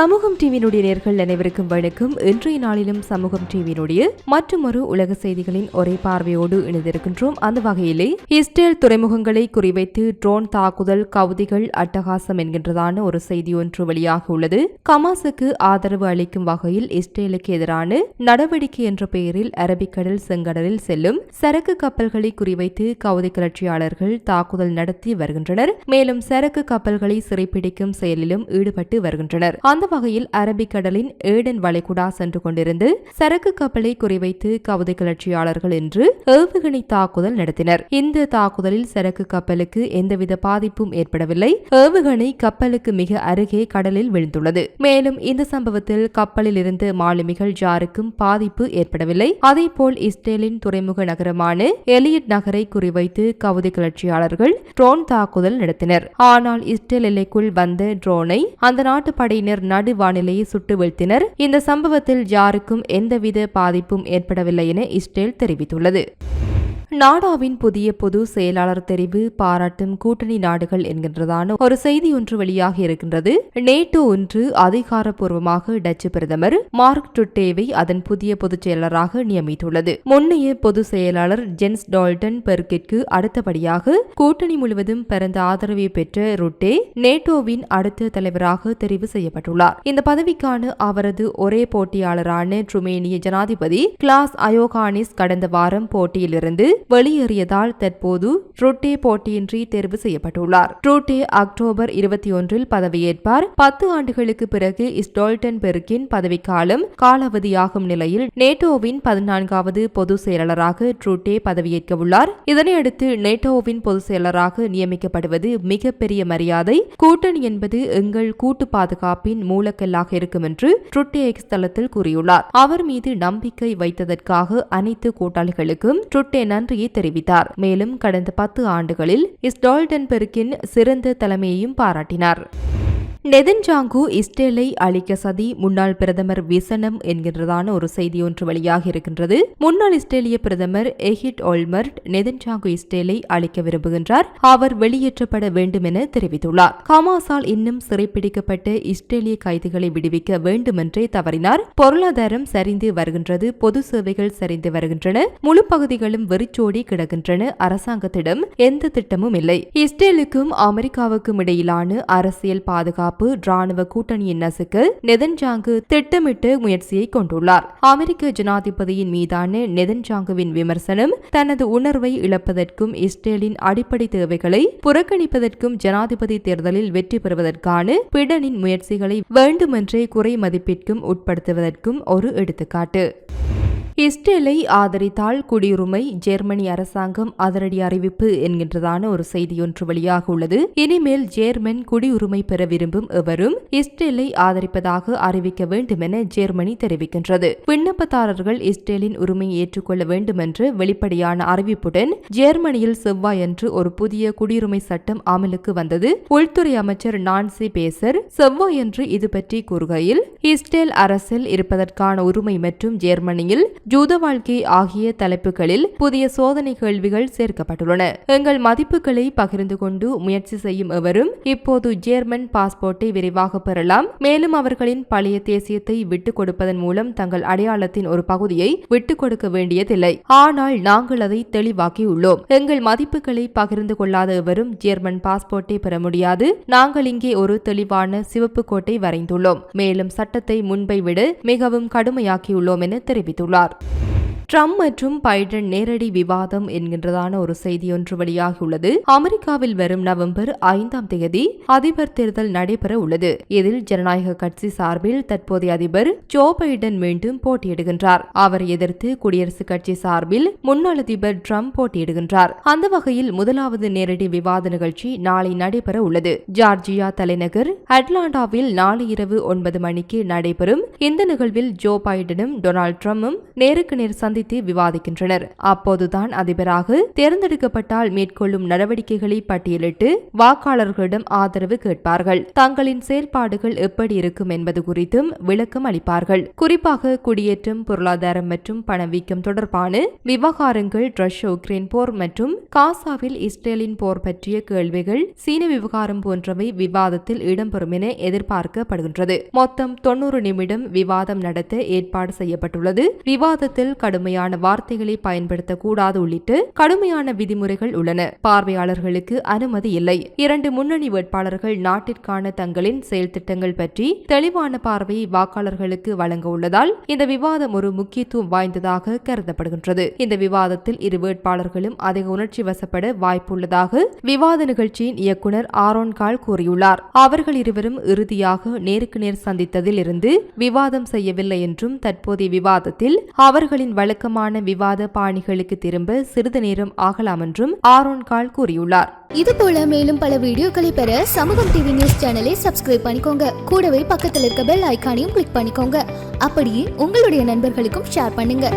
சமூகம் டிவியினுடைய நேர்கள் அனைவருக்கும் வணக்கம். இன்றைய நாளிலும் சமூகம் டிவியினுடைய மற்றொரு உலக செய்திகளின் ஒரே பார்வையோடு இணைந்திருக்கின்றோம். அந்த வகையிலே இஸ்ரேல் துறைமுகங்களை குறிவைத்து ட்ரோன் தாக்குதல் கவுதிகள் அட்டகாசம் என்கின்றதான ஒரு செய்தி ஒன்று வெளியாக உள்ளது. கமாசுக்கு ஆதரவு அளிக்கும் வகையில் இஸ்ரேலுக்கு எதிரான நடவடிக்கை என்ற பெயரில் அரபிக்கடல் செங்கடலில் செல்லும் சரக்கு கப்பல்களை குறிவைத்து கவுதி கிளர்ச்சியாளர்கள் தாக்குதல் நடத்தி வருகின்றனர். மேலும் சரக்கு கப்பல்களை சிறைப்பிடிக்கும் செயலிலும் ஈடுபட்டு வருகின்றனர். அந்த வகையில் அரபிக்கடலின் ஏடன் வளைகுடா சென்று கொண்டிருந்து சரக்கு கப்பலை குறிவைத்து கவுதி கிளர்ச்சியாளர்கள் என்று ஏவுகணை தாக்குதல் நடத்தினர். இந்த தாக்குதலில் சரக்கு கப்பலுக்கு எந்தவித பாதிப்பும் ஏற்படவில்லை. ஏவுகணை கப்பலுக்கு மிக அருகே கடலில் விழுந்துள்ளது. மேலும் இந்த சம்பவத்தில் கப்பலில் இருந்து மாலுமிகள் ஜாருக்கும் பாதிப்பு ஏற்படவில்லை. அதேபோல் இஸ்ரேலின் துறைமுக நகரமான எலியட் நகரை குறிவைத்து கவுதி கிளர்ச்சியாளர்கள் ட்ரோன் தாக்குதல் நடத்தினர். ஆனால் இஸ்ரேல் எல்லைக்குள் வந்த ட்ரோனை அந்த நாட்டு படையினர் நடு வானிலையை சுட்டு வீழ்த்தினர். இந்த சம்பவத்தில் யாருக்கும் எந்தவித பாதிப்பும் ஏற்படவில்லை என இஸ்ரேல் தெரிவித்துள்ளது. நாடாவின் புதிய பொது செயலாளர் தெரிவு பாராட்டும் கூட்டணி நாடுகள் என்கின்றதான ஒரு செய்தி ஒன்று வெளியாக இருக்கின்றது. நேட்டோ ஒன்று அதிகாரப்பூர்வமாக டச்சு பிரதமர் மார்க் டுட்டேவை அதன் புதிய பொதுச் செயலராக நியமித்துள்ளது. முன்னைய பொது செயலாளர் ஜென்ஸ் டால்டன் பெர்கிற்கு அடுத்தபடியாக கூட்டணி முழுவதும் பரந்த ஆதரவை பெற்ற ருட்டே நேட்டோவின் அடுத்த தலைவராக தெரிவு செய்யப்பட்டுள்ளார். இந்த பதவிக்கான அவரது ஒரே போட்டியாளரான ட்ருமேனிய ஜனாதிபதி கிளாஸ் அயோகானிஸ் கடந்த வாரம் போட்டியிலிருந்து வெளியேறியதால் தற்போது ரொட்டே போட்டியின்றி தேர்வு செய்யப்பட்டுள்ளார். ட்ரூட்டே அக்டோபர் இருபத்தி ஒன்றில் பதவியேற்பார். பத்து ஆண்டுகளுக்கு பிறகு ஸ்டோல்டன்பெர்கின் பதவிக்காலம் காலாவதியாகும் நிலையில் நேட்டோவின் பதினான்காவது பொது செயலாளராக ட்ரூட்டே பதவியேற்க உள்ளார். இதனையடுத்து நேட்டோவின் பொதுச் செயலராக நியமிக்கப்படுவது மிகப்பெரிய மரியாதை. கூட்டணி என்பது எங்கள் கூட்டு பாதுகாப்பின் மூலக்கல்லாக இருக்கும் என்று ட்ருட்டே எக்ஸ் தளத்தில் கூறியுள்ளார். அவர் மீது நம்பிக்கை வைத்ததற்காக அனைத்து கூட்டாளிகளுக்கும் ட்ருட்டே நன்றியை தெரிவித்தார். மேலும் கடந்த பத்து ஆண்டுகளில் ஸ்டால்டன்பெர்கின் சிறந்த தலைமையையும் பாராட்டினார். நெதன்ஜாங்கு இஸ்ரேலை அழிக்க சதி முன்னாள் பிரதமர் விசனம் என்கின்றதான ஒரு செய்தி ஒன்று வெளியாக இருக்கின்றது. முன்னாள் இஸ்ரேலிய பிரதமர் எஹிட் ஓல்மர்ட் நெதன்ஜாங்கு இஸ்ரேலை அழிக்க விரும்புகின்றார். அவர் வெளியேற்றப்பட வேண்டும் என தெரிவித்துள்ளார். ஹமாஸால் இன்னும் சிறைப்பிடிக்கப்பட்ட இஸ்ரேலிய கைதிகளை விடுவிக்க வேண்டுமென்றே தவறினார். பொருளாதாரம் சரிந்து வருகின்றது பொது சேவைகள் சரிந்து வருகின்றன முழு பகுதிகளும் வெறிச்சோடி கிடக்கின்றன அரசாங்கத்திடம் எந்த திட்டமும் இல்லை. இஸ்ரேலுக்கும் அமெரிக்காவுக்கும் இடையிலான அரசியல் பாதுகாப்பு பாதுகாப்பு ராணுவ கூட்டணியின் நசுக்க நெதன்ஜாங்கு திட்டமிட்டு முயற்சியை கொண்டுள்ளார். அமெரிக்க ஜனாதிபதியின் மீதான நெதன்ஜாங்குவின் விமர்சனம் தனது உணர்வை இழப்பதற்கும் இஸ்ரேலின் அடிப்படை தேவைகளை புறக்கணிப்பதற்கும் ஜனாதிபதி தேர்தலில் வெற்றி பெறுவதற்கான பிடனின் முயற்சிகளை வேண்டுமென்றே குறை மதிப்பிற்கும் உட்படுத்துவதற்கும் ஒரு எடுத்துக்காட்டு. இஸ்ரேலை ஆதரித்தால் குடியுரிமை ஜெர்மனி அரசாங்கம் அதிரடி அறிவிப்பு என்கின்றதான ஒரு செய்தி ஒன்று வெளியாக உள்ளது. இனிமேல் ஜேர்மன் குடியுரிமை பெற விரும்பும் எவரும் இஸ்ரேலை ஆதரிப்பதாக அறிவிக்க வேண்டும் என ஜெர்மனி தெரிவிக்கின்றது. விண்ணப்பதாரர்கள் இஸ்ரேலின் உரிமையை ஏற்றுக்கொள்ள வேண்டும் என்று வெளிப்படையான அறிவிப்புடன் ஜெர்மனியில் செவ்வாயன்று ஒரு புதிய குடியுரிமை சட்டம் அமலுக்கு வந்தது. உள்துறை அமைச்சர் நான்சி பேசர் செவ்வாயன்று இது பற்றி கூறுகையில் இஸ்ரேல் அரசில் இருப்பதற்கான உரிமை மற்றும் ஜெர்மனியில் ஜூத வாழ்க்கை ஆகிய தலைப்புகளில் புதிய சோதனை கேள்விகள் சேர்க்கப்பட்டுள்ளன. எங்கள் மதிப்புகளை பகிர்ந்து கொண்டு முயற்சி செய்யும் எவரும் இப்போது ஜேர்மன் பாஸ்போர்ட்டை விரைவாக பெறலாம். மேலும் அவர்களின் பழைய தேசியத்தை விட்டுக் கொடுப்பதன் மூலம் தங்கள் அடையாளத்தின் ஒரு பகுதியை விட்டுக் கொடுக்க வேண்டியதில்லை. ஆனால் நாங்கள் அதை தெளிவாக்கியுள்ளோம். எங்கள் மதிப்புகளை பகிர்ந்து கொள்ளாத எவரும் ஜேர்மன் பாஸ்போர்ட்டை பெற முடியாது. நாங்கள் இங்கே ஒரு தெளிவான சிவப்பு கோட்டை வரைந்துள்ளோம். மேலும் சட்டத்தை முன்பை விட மிகவும் கடுமையாக்கியுள்ளோம் என தெரிவித்துள்ளார். Mm-hmm. ட்ரம்ப் மற்றும் பைடன் நேரடி விவாதம் என்கின்றதான ஒரு செய்தி ஒன்று வெளியாகியுள்ளது. அமெரிக்காவில் வரும் நவம்பர் ஐந்தாம் தேதி அதிபர் தேர்தல் நடைபெற உள்ளது. இதில் ஜனநாயக கட்சி சார்பில் தற்போதைய அதிபர் ஜோ பைடன் மீண்டும் போட்டியிடுகின்றார். அவரை எதிர்த்து குடியரசுக் கட்சி சார்பில் முன்னாள் அதிபர் ட்ரம்ப் போட்டியிடுகின்றார். அந்த வகையில் முதலாவது நேரடி விவாத நிகழ்ச்சி நாளை நடைபெற உள்ளது. ஜார்ஜியா தலைநகர் அட்லாண்டாவில் நாளை இரவு ஒன்பது மணிக்கு நடைபெறும். இந்த நிகழ்வில் ஜோ பைடனும் டொனால்ட் ட்ரம்பும் நேருக்கு நேர் சந்தி சந்தித்து விவாதிக்கின்றனர். அப்போதுதான் அதிபராக தேர்ந்தெடுக்கப்பட்டால் மேற்கொள்ளும் நடவடிக்கைகளை பட்டியலிட்டு வாக்காளர்களிடம் ஆதரவு கேட்பார்கள். தங்களின் செயல்பாடுகள் எப்படி இருக்கும் என்பது குறித்தும் விளக்கம் அளிப்பார்கள். குறிப்பாக குடியேற்றம் பொருளாதாரம் மற்றும் பணவீக்கம் தொடர்பான விவகாரங்கள் ரஷ்ய உக்ரைன் போர் மற்றும் காசாவில் இஸ்ரேலின் போர் பற்றிய கேள்விகள் சீன விவகாரம் போன்றவை விவாதத்தில் இடம்பெறும் என எதிர்பார்க்கப்படுகின்றது. மொத்தம் தொன்னூறு நிமிடம் விவாதம் நடத்த ஏற்பாடு செய்யப்பட்டுள்ளது. விவாதத்தில் கடுமை கடுமையான வார்த்தைகளை பயன்படுத்தக்கூடாது உள்ளிட்டு கடுமையான விதிமுறைகள் உள்ளன. பார்வையாளர்களுக்கு அனுமதி இல்லை. இரண்டு முன்னணி வேட்பாளர்கள் நாட்டிற்கான தங்களின் செயல் திட்டங்கள் பற்றி தெளிவான பார்வையை வாக்காளர்களுக்கு வழங்க உள்ளதால் இந்த விவாதம் ஒரு முக்கியத்துவம் வாய்ந்ததாக கருதப்படுகின்றது. இந்த விவாதத்தில் இரு வேட்பாளர்களும் அதிக உணர்ச்சி வசப்பட வாய்ப்புள்ளதாக விவாத நிகழ்ச்சியின் இயக்குனர் ஆரோன்கால் கூறியுள்ளார். அவர்கள் இருவரும் இறுதியாக நேருக்கு நேர் சந்தித்ததில் இருந்து விவாதம் செய்யவில்லை என்றும் தற்போதைய விவாதத்தில் அவர்களின் வழக்கு வழக்கமான விவாத பாணிகளுக்கு திரும்ப சிறிது நேரம் ஆகலாம் என்றும் ஆரோன் கால் கூறியுள்ளார். இது போல மேலும் பல வீடியோக்களை பெற சமூகம் டிவி நியூஸ் சேனலை சப்ஸ்கிரைப் பண்ணிக்கோங்க. கூடவே பக்கத்தில் இருக்க பெல் ஐகானையும் கிளிக் பண்ணிக்கோங்க. அப்படியே உங்களுடைய நண்பர்களுக்கும் ஷேர் பண்ணுங்க.